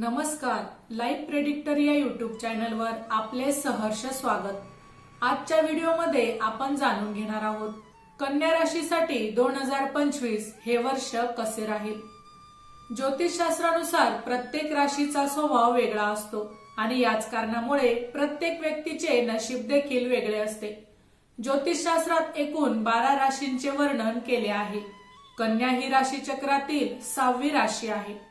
नमस्कार live predictor या YouTube चॅनलवर आपले सहर्ष स्वागत. आजच्या व्हिडिओमध्ये आपण जाणून घेणार आहोत कन्या राशीसाठी दोन हजार पंचवीस हे वर्ष कसे राहील? ज्योतिषशास्त्रानुसार प्रत्येक राशीचा स्वभाव वेगळा असतो आणि याच कारणामुळे प्रत्येक व्यक्तीचे नशीब देखील वेगळे असते. ज्योतिषशास्त्रात एकूण बारा राशींचे वर्णन केले आहे. कन्या ही राशीचक्रातील सहावी राशी आहे.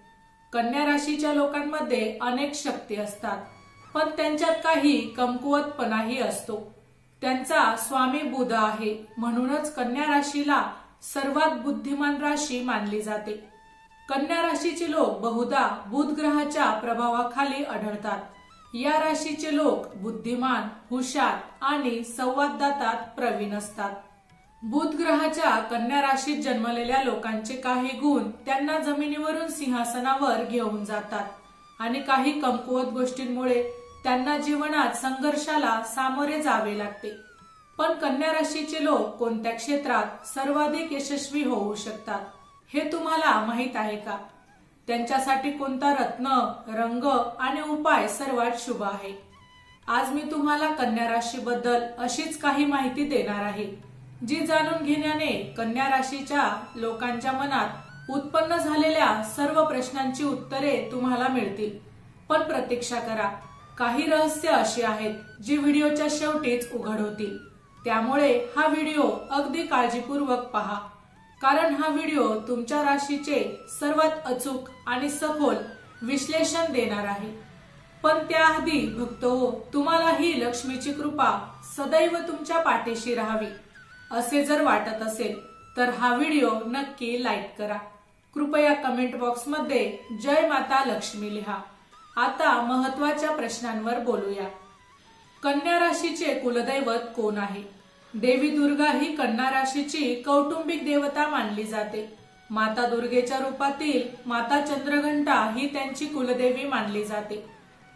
कन्या राशीच्या लोकांमध्ये अनेक शक्ती असतात पण त्यांच्यात काही कमकुवतपणाही असतो. त्यांचा स्वामी बुध आहे म्हणूनच कन्या राशीला सर्वात बुद्धिमान राशी मानली जाते. कन्या राशीचे लोक बहुधा बुध ग्रहाच्या प्रभावाखाली आढळतात. या राशीचे लोक बुद्धिमान हुशार आणि संवाददातात प्रवीण असतात. बुध ग्रहाच्या कन्या राशीत जन्मलेल्या लोकांचे काही गुण त्यांना जमिनीवरून सिंहासनावर घेऊन जातात. आणि काही कमकुवत गोष्टींमुळे त्यांना जीवनात संघर्षाला सामोरे जावे लागते. पण कन्या राशीचे लोक कोणत्या क्षेत्रात सर्वाधिक यशस्वी होऊ शकतात हे तुम्हाला माहीत आहे का? त्यांच्यासाठी कोणता रत्न रंग आणि उपाय सर्वात शुभ आहे? आज मी तुम्हाला कन्या राशीबद्दल अशीच काही माहिती देणार आहे. जी जाणून घेण्याने कन्या राशीच्या लोकांच्या मनात उत्पन्न झालेल्या सर्व प्रश्नांची उत्तरे तुम्हाला मिळतील. पण प्रतीक्षा करा. काही रहस्य अशी आहेत जी व्हिडिओच्या शेवटीच उघड होतील त्यामुळे हा व्हिडिओ अगदी काळजीपूर्वक पहा. कारण हा व्हिडिओ तुमच्या राशीचे सर्वात अचूक आणि सखोल विश्लेषण देणार आहे. पण त्याआधी भक्त हो तुम्हाला ही लक्ष्मीची कृपा सदैव तुमच्या पाठीशी राहावी. असे जर वाटत असेल तर हा व्हिडिओ नक्की लाईक करा. कृपया कमेंट बॉक्समध्ये जय माता लक्ष्मी लिहा. आता महत्त्वाच्या प्रश्नांवर बोलूया. कन्या राशीचे कुलदैवत कोण आहे? देवी दुर्गा ही कन्या राशीची कौटुंबिक देवता मानली जाते. माता दुर्गेच्या रूपातील माता चंद्रघंटा ही त्यांची कुलदेवी मानली जाते.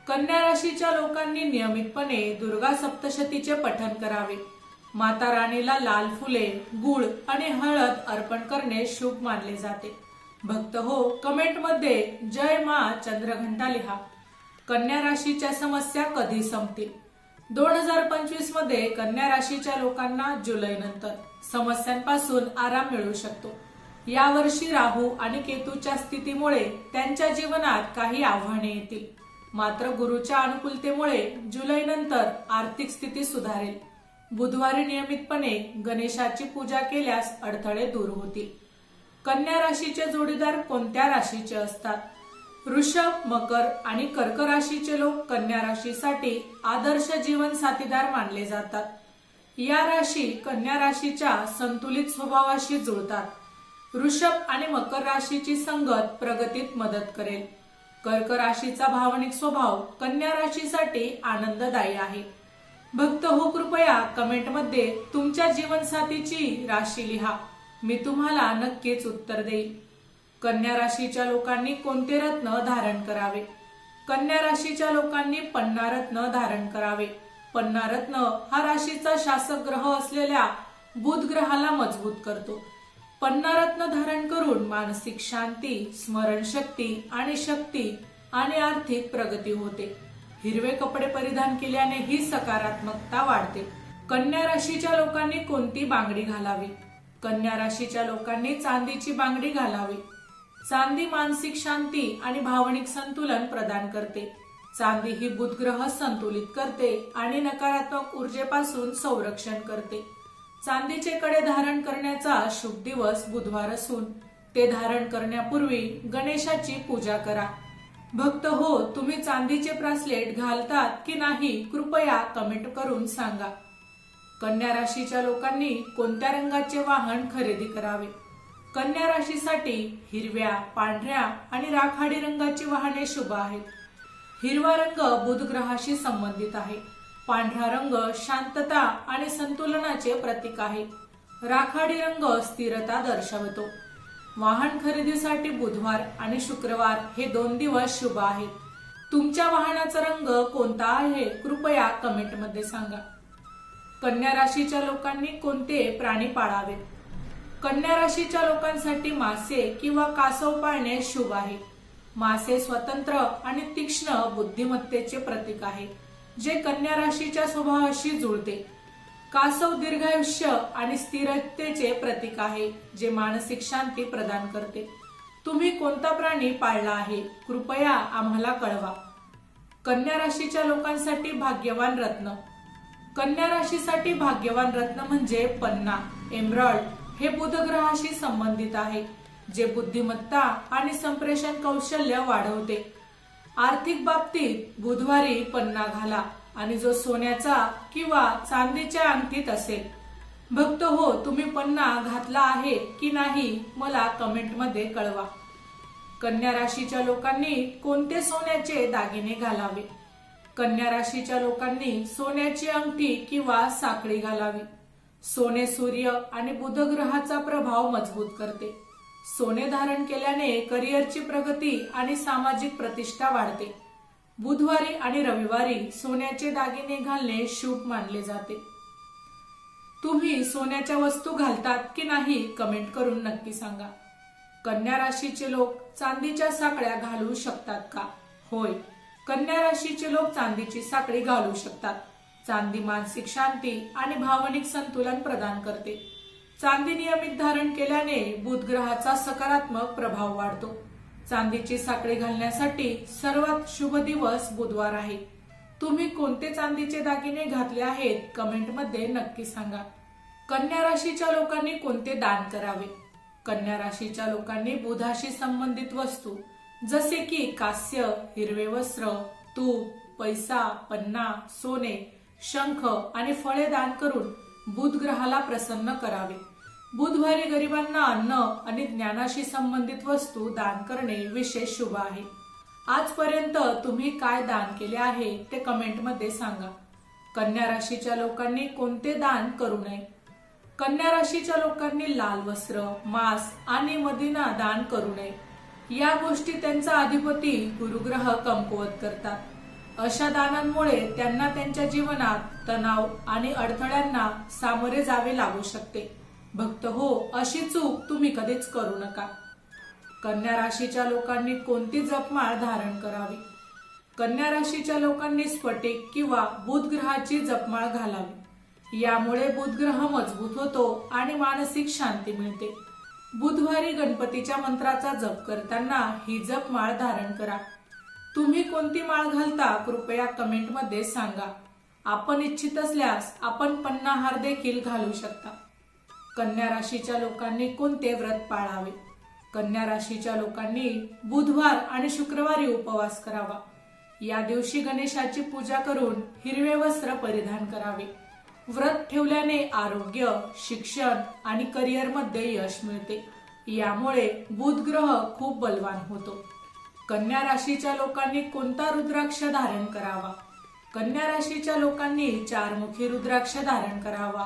कन्या राशीच्या लोकांनी नियमितपणे दुर्गा सप्तशतीचे पठण करावे. माता राणीला लाल फुले गुळ आणि हळद अर्पण करणे शुभ मानले जाते. भक्त हो कमेंटमध्ये जय मा चंद्रघंटा लिहा. कन्या राशीच्या समस्या कधी संपतील? दोन हजार पंचवीसमध्ये कन्या राशीच्या लोकांना जुलै नंतर समस्यांपासून आराम मिळू शकतो. यावर्षी राहू आणि केतूच्या स्थितीमुळे त्यांच्या जीवनात काही आव्हाने येतील. मात्र गुरुच्या अनुकूलतेमुळे जुलै नंतर आर्थिक स्थिती सुधारेल. बुधवारी नियमितपणे गणेशाची पूजा केल्यास अडथळे दूर होतील. कन्या राशीचे जोडीदार कोणत्या राशीचे असतात? वृषभ मकर आणि कर्क राशीचे लोक कन्या राशीसाठी आदर्श जीवन साथीदार मानले जातात. या राशी कन्या राशीच्या संतुलित स्वभावाशी जुळतात. वृषभ आणि मकर राशीची संगत प्रगतीत मदत करेल. कर्क राशीचा भावनिक स्वभाव कन्या राशीसाठी आनंददायी आहे. भक्त हो कृपया कमेंटमध्ये तुमच्या जीवनसाथीची राशी लिहा. मी तुम्हाला नक्कीच उत्तर देईल कन्या राशीच्या लोकांनी कोणते रत्न धारण करावे? कन्या राशीच्या लोकांनी पन्ना रत्न धारण करावे. पन्ना रत्न हा राशीचा शासक ग्रह असलेल्या बुध ग्रहाला मजबूत करतो. पन्ना रत्न धारण करून मानसिक शांती स्मरणशक्ती आणि शक्ती आणि आर्थिक प्रगती होते. हिरवे कपडे परिधान केल्याने ही सकारात्मकता वाढते. कन्या राशीच्या लोकांनी कोणती बांगडी घालावी? कन्या राशीच्या लोकांनी चांदीची बांगडी घालावी. चांदी मानसिक शांती आणि भावनिक संतुलन प्रदान करते. चांदी ही बुधग्रह संतुलित करते आणि नकारात्मक ऊर्जेपासून संरक्षण करते. चांदीचे कडे धारण करण्याचा शुभ दिवस बुधवार असून ते धारण करण्यापूर्वी गणेशाची पूजा करा. भक्त हो तुम्ही चांदीचे ब्रासलेट घालतात की नाही कृपया कमेंट करून सांगा. कन्या राशीच्या लोकांनी कोणत्या रंगाचे वाहन खरेदी करावे? कन्या राशीसाठी हिरव्या पांढऱ्या आणि राखाडी रंगाची वाहने शुभ आहेत. हिरवा रंग बुध ग्रहाशी संबंधित आहे. पांढरा रंग शांतता आणि संतुलनाचे प्रतीक आहे. राखाडी रंग स्थिरता दर्शवतो. वाहन खरेदीसाठी बुधवार आणि शुक्रवार हे दोन दिवस शुभ आहेत. तुमच्या वाहनाचा रंग कोणता आहे कृपया कमेंटमध्ये सांगा. कन्या राशीच्या लोकांनी कोणते प्राणी पाळावेत कन्या राशीच्या लोकांसाठी मासे किंवा कासव पाळणे शुभ आहे. मासे स्वतंत्र आणि तीक्ष्ण बुद्धिमत्तेचे प्रतीक आहे जे कन्या राशीच्या स्वभावाशी जुळते. कासव दीर्घायुष्य आणि स्थिरतेचे प्रतीक आहे जे मानसिक शांती प्रदान करते. तुम्ही कोणता प्राणी पाळला आहे? कृपया आम्हाला कळवा. कन्या राशीच्या लोकांसाठी भाग्यवान रत्न. कन्या राशीसाठी भाग्यवान रत्न म्हणजे पन्ना एमरॉल्ड. हे बुध ग्रहाशी संबंधित आहे जे बुद्धिमत्ता आणि संप्रेषण कौशल्य वाढवते. आर्थिक बाबतीत बुधवारी पन्ना घाला. आणि जो सोन्याचा किंवा चांदीच्या अंगठीत असेल. भक्त हो तुम्ही पन्ना घातला आहे की नाही मला कमेंटमध्ये कळवा. कन्या राशीच्या लोकांनी कोणते सोन्याचे दागिने घालावे? कन्या राशीच्या लोकांनी सोन्याची अंगठी किंवा साखळी घालावी. सोने सूर्य आणि बुध ग्रहाचा प्रभाव मजबूत करते. सोने धारण केल्याने करिअरची प्रगती आणि सामाजिक प्रतिष्ठा वाढते. बुधवारी आणि रविवारी सोन्याचे दागिने घालणे शुभ मानले जाते. तुम्ही सोन्याच्या वस्तू घालतात की नाही कमेंट करून नक्की सांगा. कन्या राशीचे लोक चांदीच्या साखळ्या घालू शकतात का? होय कन्या राशीचे लोक चांदीची साखळी घालू शकतात. चांदी मानसिक शांती आणि भावनिक संतुलन प्रदान करते. चांदी नियमित धारण केल्याने बुध ग्रहाचा सकारात्मक प्रभाव वाढतो. चांदीची साखळी घालण्यासाठी सर्वात शुभ दिवस बुधवार आहे. तुम्ही कोणते चांदीचे दागिने घातले आहेत कमेंटमध्ये नक्की सांगा. कन्या राशीच्या लोकांनी कोणते दान करावे? कन्या राशीच्या लोकांनी बुधाशी संबंधित वस्तू जसे की कास्य हिरवे वस्त्र तूप पैसा पन्ना सोने शंख आणि फळे दान करून बुध ग्रहाला प्रसन्न करावे. बुधवारी गरिबांना अन्न आणि ज्ञानाशी संबंधित वस्तू दान करणे विशेष शुभ आहे. आजपर्यंत तुम्ही काय दान केले आहे ते कमेंटमध्ये सांगा. कन्या राशीच्या लोकांनी कोणते दान करू नये? कन्या राशीच्या लोकांनी लाल वस्त्र मांस आणि मदिना दान करू नये. या गोष्टी त्यांचा अधिपती गुरुग्रह कमकुवत करतात. अशा दानांमुळे त्यांना त्यांच्या जीवनात तणाव आणि अडथळ्यांना सामोरे जावे लागू शकते. भक्त हो अशी चूक तुम्ही कधीच करू नका. कन्या राशीच्या लोकांनी कोणती जपमाळ धारण करावी? कन्या राशीच्या लोकांनी स्फटिक किंवा बुधग्रहाची जपमाळ घालावी. यामुळे बुधग्रह मजबूत होतो आणि मानसिक शांती मिळते. बुधवारी गणपतीच्या मंत्राचा जप करताना ही जपमाळ धारण करा. तुम्ही कोणती माळ घालता कृपया कमेंटमध्ये सांगा. आपण इच्छित असल्यास आपण पन्नाहार देखील घालू शकता. कन्या राशीच्या लोकांनी कोणते व्रत पाळावे? कन्या राशीच्या लोकांनी बुधवार आणि शुक्रवारी उपवास करावा. या दिवशी गणेशाची पूजा करून हिरवे वस्त्र परिधान करावे. व्रत ठेवल्याने आरोग्य शिक्षण आणि करिअरमध्ये यश मिळते. यामुळे बुध ग्रह खूप बलवान होतो. कन्या राशीच्या लोकांनी कोणता रुद्राक्ष धारण करावा? कन्या राशीच्या लोकांनी चारमुखी रुद्राक्ष धारण करावा.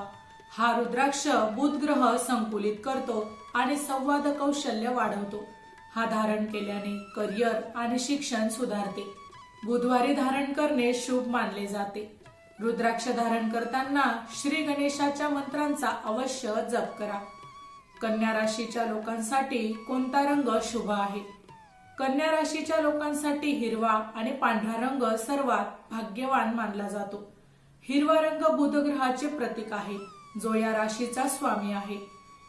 हा रुद्राक्ष बुध ग्रह संकुलित करतो आणि संवाद कौशल्य वाढवतो. हा धारण केल्याने करिअर आणि शिक्षण सुधारते. बुधवारी धारण करणे शुभ मानले जाते. रुद्राक्ष धारण करताना श्री गणेशाच्या मंत्रांचा अवश्य जप करा. कन्या राशीच्या लोकांसाठी कोणता रंग शुभ आहे? कन्या राशीच्या लोकांसाठी हिरवा आणि पांढरा रंग सर्वात भाग्यवान मानला जातो. हिरवा रंग बुध ग्रहाचे प्रतीक आहे. जो या राशीचा स्वामी आहे.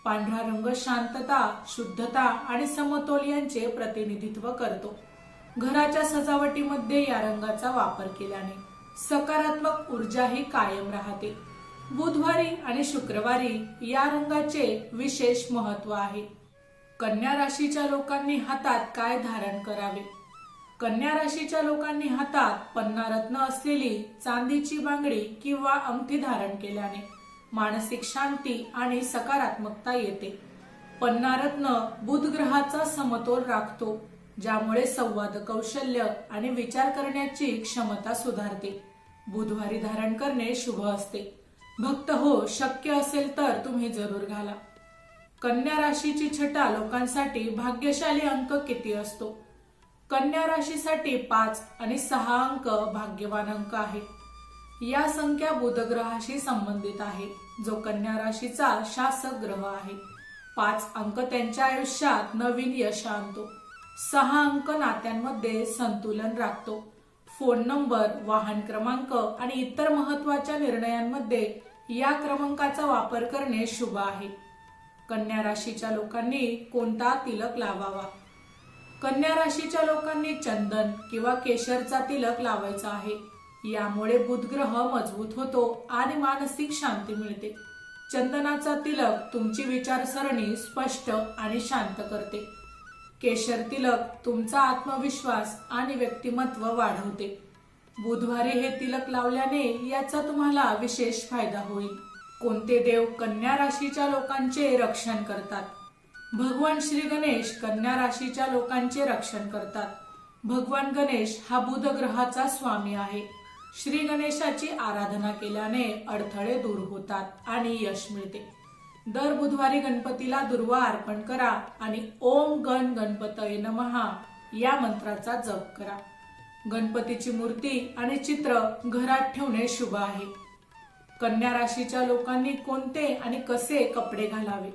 पांढरा रंग शांतता शुद्धता आणि समतोल यांचे प्रतिनिधित्व करतो. घराच्या सजावटीमध्ये या रंगाचा वापर केल्याने सकारात्मक ऊर्जाही कायम राहते. बुधवारी आणि शुक्रवारी या रंगाचे विशेष महत्त्व आहे. कन्या राशीच्या लोकांनी हातात काय धारण करावे? कन्या राशीच्या लोकांनी हातात पन्ना रत्न असलेली चांदीची बांगडी किंवा अंगठी धारण केल्याने मानसिक शांती आणि सकारात्मकता येते. पन्नारत्न बुध ग्रहाचा समतोल राखतो ज्यामुळे संवाद कौशल्य आणि विचार करण्याची क्षमता सुधारते. बुधवारी धारण करणे शुभ असते. भक्त हो शक्य असेल तर तुम्ही जरूर घाला. कन्या राशीची छटा लोकांसाठी भाग्यशाली अंक किती असतो? कन्या राशीसाठी पाच आणि सहा अंक भाग्यवान अंक आहे. या संख्या बुधग्रहाशी संबंधित आहे. जो कन्या राशीचा शासक ग्रह आहे. पाच अंक त्यांच्या आयुष्यात नवीन यश आणतो. सहा अंक नात्यांमध्ये संतुलन राखतो. फोन नंबर वाहन क्रमांक आणि इतर महत्त्वाच्या निर्णयांमध्ये या क्रमांकाचा वापर करणे शुभ आहे. कन्या राशीच्या लोकांनी कोणता तिलक लावावा? कन्या राशीच्या लोकांनी चंदन किंवा केशरचा तिलक लावायचा आहे. यामुळे बुधग्रह मजबूत होतो आणि मानसिक शांती मिळते. चंदनाचा तिलक तुमची विचारसरणी स्पष्ट आणि शांत करते. केशर तिलक तुमचा आत्मविश्वास आणि व्यक्तिमत्व वाढवते. बुधवारी हे तिलक लावल्याने याचा तुम्हाला विशेष फायदा होईल. कोणते देव कन्या राशीच्या लोकांचे रक्षण करतात? भगवान श्री गणेश कन्या राशीच्या लोकांचे रक्षण करतात. भगवान गणेश हा बुध ग्रहाचा स्वामी आहे. श्री गणेशाची आराधना केल्याने अडथळे दूर होतात आणि यश मिळते. दर बुधवारी गणपतीला दुर्वा अर्पण करा आणि ओम गण गणपतये नमहा या मंत्राचा जप करा. गणपतीची मूर्ती आणि चित्र घरात ठेवणे शुभ आहे. कन्या राशीच्या लोकांनी कोणते आणि कसे कपडे घालावे?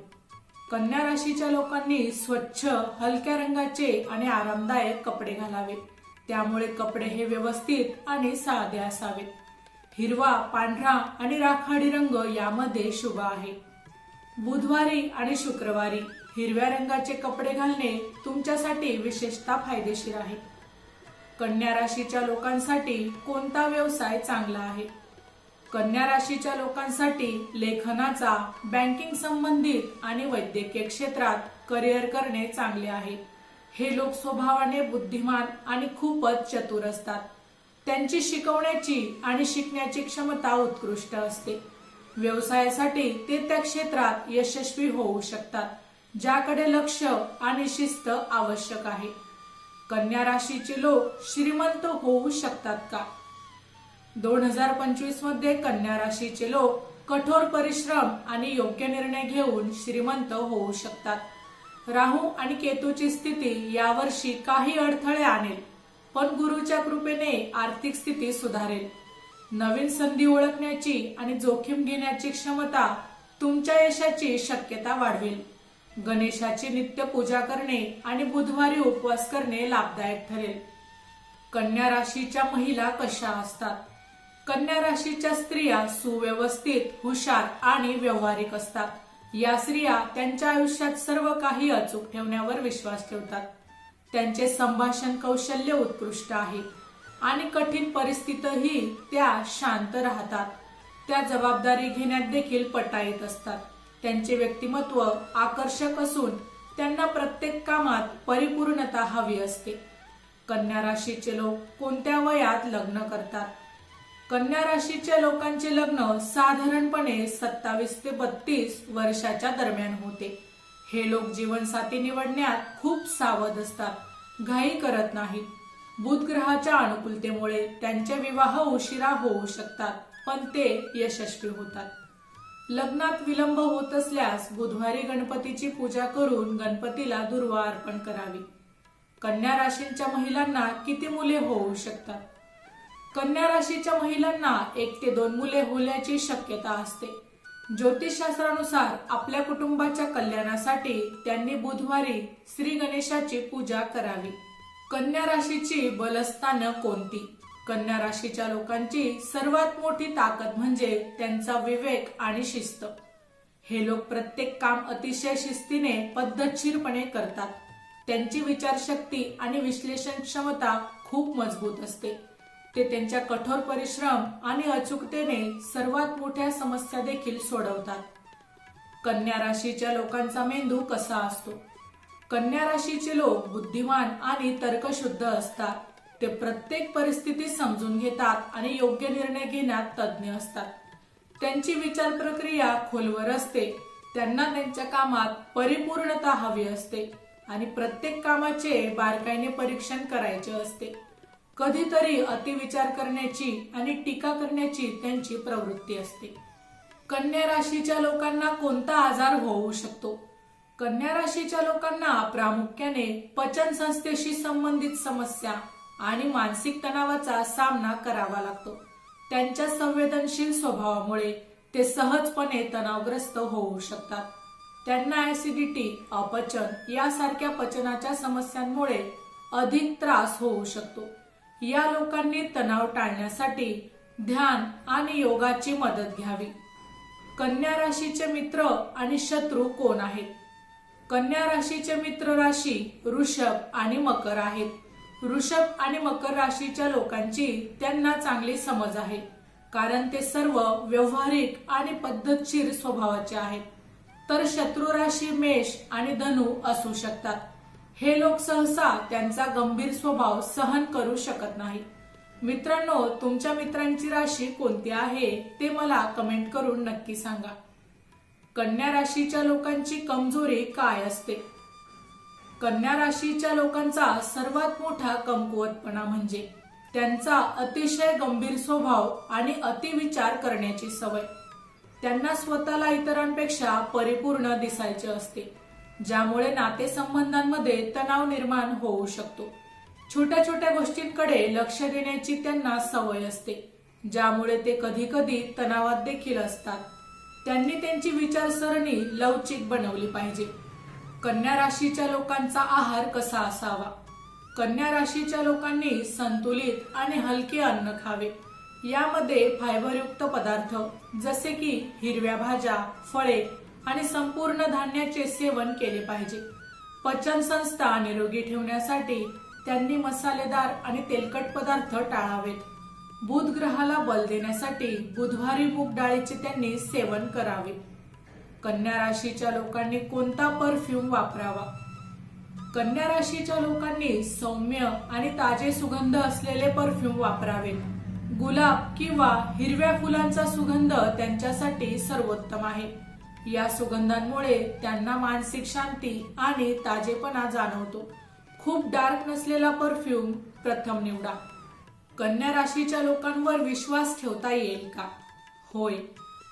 कन्या राशीच्या लोकांनी स्वच्छ हलक्या रंगाचे आणि आरामदायक कपडे घालावे. त्यामुळे कपडे हे व्यवस्थित आणि साधे असावेत. हिरवा पांढरा आणि राखाडी रंग यामध्ये शुभ आहे. बुधवारी आणि शुक्रवारी हिरव्या रंगाचे कपडे घालणे तुमच्यासाठी विशेषतः फायदेशीर आहे. कन्या राशीच्या लोकांसाठी कोणता व्यवसाय चांगला आहे? कन्या राशीच्या लोकांसाठी लेखनाचा बँकिंग संबंधित आणि वैद्यकीय क्षेत्रात करिअर करणे चांगले आहे. हे लोक स्वभावाने बुद्धिमान आणि खूपच चतुर असतात. त्यांची शिकवण्याची आणि शिकण्याची क्षमता उत्कृष्ट असते. व्यवसायासाठी ते त्या क्षेत्रात यशस्वी होऊ शकतात ज्याकडे लक्ष आणि शिस्त आवश्यक आहे. कन्या राशीचे लोक श्रीमंत होऊ शकतात का? दोन हजार पंचवीसमध्ये कन्या राशीचे लोक कठोर परिश्रम आणि योग्य निर्णय घेऊन श्रीमंत होऊ शकतात. राहू आणि केतूची स्थिती यावर्षी काही अडथळे आणेल पण गुरुच्या कृपेने आर्थिक स्थिती सुधारेल. नवीन संधी ओळखण्याची आणि जोखीम घेण्याची क्षमता तुमच्या यशाची शक्यता वाढवेल. गणेशाची नित्य पूजा करणे आणि बुधवारी उपवास करणे लाभदायक ठरेल. कन्या राशीच्या महिला कशा असतात? कन्या राशीच्या स्त्रिया सुव्यवस्थित हुशार आणि व्यवहारिक असतात. या स्त्रिया त्यांच्या आयुष्यात सर्व काही अचूक ठेवण्यावर विश्वास ठेवतात. त्यांचे संभाषण कौशल्य उत्कृष्ट आहे आणि कठीण परिस्थितीतही त्या शांत राहतात. त्या जबाबदारी घेण्यात देखील पटाईत असतात. त्यांचे व्यक्तिमत्व आकर्षक असून त्यांना प्रत्येक कामात परिपूर्णता हवी असते. कन्या राशीचे लोक कोणत्या वयात लग्न करतात? कन्या राशीच्या लोकांचे लग्न साधारणपणे सत्तावीस ते बत्तीस वर्षाच्या दरम्यान होते. हे लोक जीवनसाथी निवडण्यात खूप सावध असतात. घाई करत नाहीत. बुध ग्रहाच्या अनुकूलतेमुळे त्यांचे विवाह उशिरा होऊ शकतात पण ते यशस्वी होतात. लग्नात विलंब होत असल्यास बुधवारी गणपतीची पूजा करून गणपतीला दुर्वा अर्पण करावी. कन्या राशींच्या महिलांना किती मुले होऊ शकतात? कन्या राशीच्या महिलांना एक ते दोन मुले होण्याची शक्यता असते. ज्योतिषशास्त्रानुसार आपल्या कुटुंबाच्या कल्याणासाठी त्यांनी बुधवारी श्री गणेशाची पूजा करावी. कन्या राशीची बलस्थानं कोणती? कन्या राशीच्या लोकांची सर्वात मोठी ताकद म्हणजे त्यांचा विवेक आणि शिस्त. हे लोक प्रत्येक काम अतिशय शिस्तीने पद्धतशीरपणे करतात. त्यांची विचारशक्ती आणि विश्लेषण क्षमता खूप मजबूत असते. ते त्यांच्या कठोर परिश्रम आणि अचूकतेने सर्वात मोठ्या समस्या देखील सोडवतात. कन्या राशीच्या लोकांचा मेंदू कसा असतो? कन्या राशीचे लोक बुद्धिमान आणि तर्कशुद्ध असतात. ते प्रत्येक परिस्थिती समजून घेतात आणि योग्य निर्णय घेण्यात तज्ज्ञ असतात. त्यांची विचार प्रक्रिया खोलवर असते. त्यांना त्यांच्या कामात परिपूर्णता हवी असते आणि प्रत्येक कामाचे बारकाईने परीक्षण करायचे असते. कधीतरी अतिविचार करण्याची आणि टीका करण्याची त्यांची प्रवृत्ती असते. कन्या राशीच्या लोकांना कोणता आजार होऊ शकतो? कन्या राशीच्या लोकांना प्रामुख्याने पचन संस्थेशी संबंधित समस्या आणि मानसिक तणावाचा सामना करावा लागतो. त्यांच्या संवेदनशील स्वभावामुळे ते सहजपणे तणावग्रस्त होऊ शकतात. त्यांना ऍसिडिटी अपचन यासारख्या पचनाच्या समस्यांमुळे अधिक त्रास होऊ शकतो. या लोकांनी तणाव टाळण्यासाठी ध्यान आणि योगाची मदत घ्यावी. कन्या राशीचे मित्र आणि शत्रू कोण आहेत? कन्या राशीचे मित्र राशी ऋषभ आणि मकर आहेत. ऋषभ आणि मकर राशीच्या लोकांची त्यांना चांगली समज आहे कारण ते सर्व व्यवहारिक आणि पद्धतशीर स्वभावाचे आहेत. तर शत्रू राशी मेष आणि धनु असू शकतात. हे लोक सहसा त्यांचा गंभीर स्वभाव सहन करू शकत नाही मित्रांनो तुमच्या मित्रांची राशी कोणती आहे ते मला कमेंट करून नक्की सांगा. कन्या राशीच्या लोकांची कमजोरी काय असते? कन्या राशीच्या लोकांचा सर्वात मोठा कमकुवतपणा म्हणजे त्यांचा अतिशय गंभीर स्वभाव आणि अतिविचार करण्याची सवय. त्यांना स्वतःला इतरांपेक्षा परिपूर्ण दिसायचे असते. ज्यामुळे नातेसंबंधांमध्ये तणाव निर्माण होऊ शकतो. छोट्या छोट्या गोष्टींकडे लक्ष देण्याची त्यांना सवय असते ज्यामुळे ते कधी कधी तणावात देखील असतात. त्यांनी त्यांची विचारसरणी लवचिक बनवली पाहिजे. कन्या राशीच्या लोकांचा आहार कसा असावा? कन्या राशीच्या लोकांनी संतुलित आणि हलके अन्न खावे. यामध्ये फायबरयुक्त पदार्थ जसे की हिरव्या भाज्या फळे आणि संपूर्ण धान्याचे सेवन केले पाहिजे. पचन संस्था निरोगी ठेवण्यासाठी त्यांनी मसालेदार आणि तेलकट पदार्थ टाळावेत. बुध ग्रहाला बल देण्यासाठी बुधवारी मूग डाळीचे त्यांनी सेवन करावे. कन्या राशीच्या लोकांनी कोणता परफ्यूम वापरावा? कन्या राशीच्या लोकांनी सौम्य आणि ताजे सुगंध असलेले परफ्यूम वापरावे गुलाब किंवा हिरव्या फुलांचा सुगंध त्यांच्यासाठी सर्वोत्तम आहे. या सुगंधांमुळे त्यांना मानसिक शांती आणि ताजेपणा जाणवतो. खूप डार्क नसलेला परफ्यूम प्रथम निवडा. कन्या राशीच्या लोकांवर विश्वास ठेवता येईल का? होय.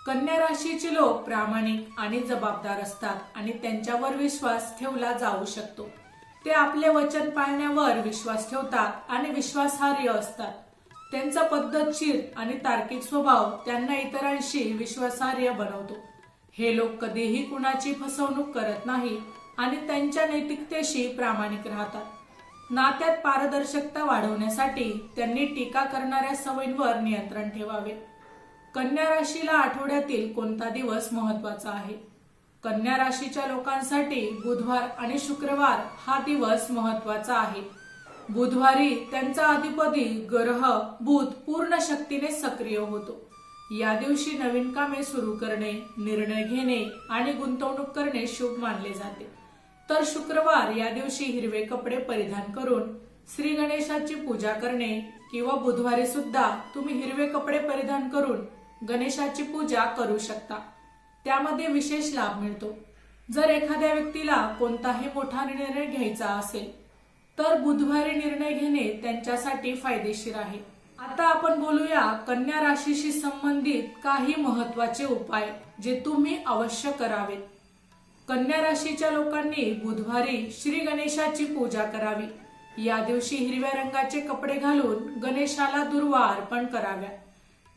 कन्या राशीचे लोक प्रामाणिक आणि जबाबदार असतात आणि त्यांच्यावर विश्वास ठेवला जाऊ शकतो. ते आपले वचन पाळण्यावर विश्वास ठेवतात आणि विश्वासार्ह असतात. त्यांचा पद्धतशीर आणि तार्किक स्वभाव त्यांना इतरांशी विश्वासार्ह बनवतो. हे लोक कधीही कुणाची फसवणूक करत नाही आणि त्यांच्या नैतिकतेशी प्रामाणिक राहतात. नात्यात पारदर्शकता वाढवण्यासाठी त्यांनी टीका करणाऱ्या सवयींवर नियंत्रण ठेवावे. कन्या राशीला आठवड्यातील कोणता दिवस महत्त्वाचा आहे? कन्या राशीच्या लोकांसाठी बुधवार आणि शुक्रवार हा दिवस महत्त्वाचा आहे. बुधवारी त्यांचा अधिपती ग्रह बुध पूर्ण शक्तीने सक्रिय होतो. या दिवशी नवीन कामे सुरू करणे निर्णय घेणे आणि गुंतवणूक करणे शुभ मानले जाते. तर शुक्रवार या दिवशी हिरवे कपडे परिधान करून श्री गणेशाची पूजा करणे किंवा बुधवारी सुद्धा तुम्ही हिरवे कपडे परिधान करून गणेशाची पूजा करू शकता. त्यामध्ये विशेष लाभ मिळतो. जर एखाद्या व्यक्तीला कोणताही मोठा निर्णय घ्यायचा असेल तर बुधवारी निर्णय घेणे त्यांच्यासाठी फायदेशीर आहे. आता आपण बोलूया कन्या राशीशी संबंधित काही महत्त्वाचे उपाय जे तुम्ही अवश्य करावेत. कन्या राशीच्या लोकांनी बुधवारी श्री गणेशाची पूजा करावी. या दिवशी हिरव्या रंगाचे कपडे घालून गणेशाला दुर्वा अर्पण कराव्या.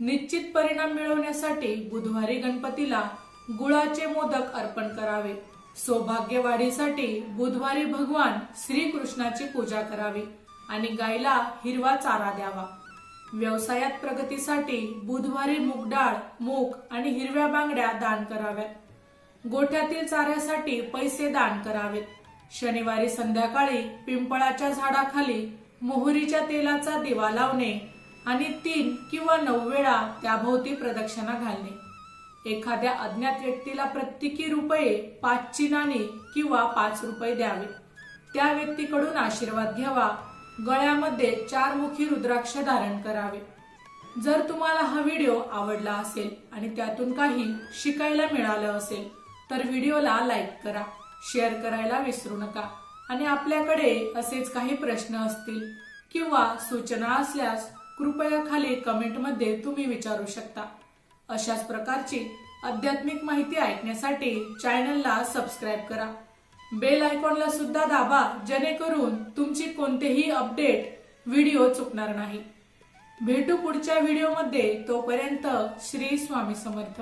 निश्चित परिणाम मिळवण्यासाठी बुधवारी गणपतीला गुळाचे मोदक अर्पण करावे. सौभाग्य वाढीसाठी बुधवारी भगवान श्रीकृष्णाची पूजा करावी आणि गायला हिरवा चारा द्यावा. व्यवसायात प्रगतीसाठी बुधवारी मूग डाळ मूग आणि हिरव्या बांगड्या दान कराव्यात. गोठ्यातील चाऱ्यासाठी पैसे दान करावेत. शनिवारी संध्याकाळी पिंपळाच्या झाडाखाली मोहरीच्या तेलाचा दिवा लावणे आणि तीन किंवा नऊ वेळा त्याभोवती प्रदक्षिणा घालणे. एखाद्या अज्ञात व्यक्तीला प्रत्येकी रुपये पाचची नाणी किंवा पाच रुपये द्यावे. त्या व्यक्तीकडून आशीर्वाद घ्यावा गळ्यामध्ये चार मुखी रुद्राक्ष धारण करावे. जर तुम्हाला हा व्हिडिओ आवडला असेल आणि त्यातून काही शिकायला मिळालं असेल तर व्हिडिओला लाईक करा शेअर करायला विसरू नका. आणि आपल्याकडे असेच काही प्रश्न असतील किंवा सूचना असल्यास कृपया खाली कमेंटमध्ये तुम्ही विचारू शकता. अशाच प्रकारची आध्यात्मिक माहिती ऐकण्यासाठी चॅनलला सबस्क्राईब करा. बेल आयकॉनला सुद्धा दाबा जेणेकरून तुमची कोणतेही अपडेट व्हिडिओ चुकणार नाही. भेटू पुढच्या व्हिडिओमध्ये तोपर्यंत श्री स्वामी समर्थ.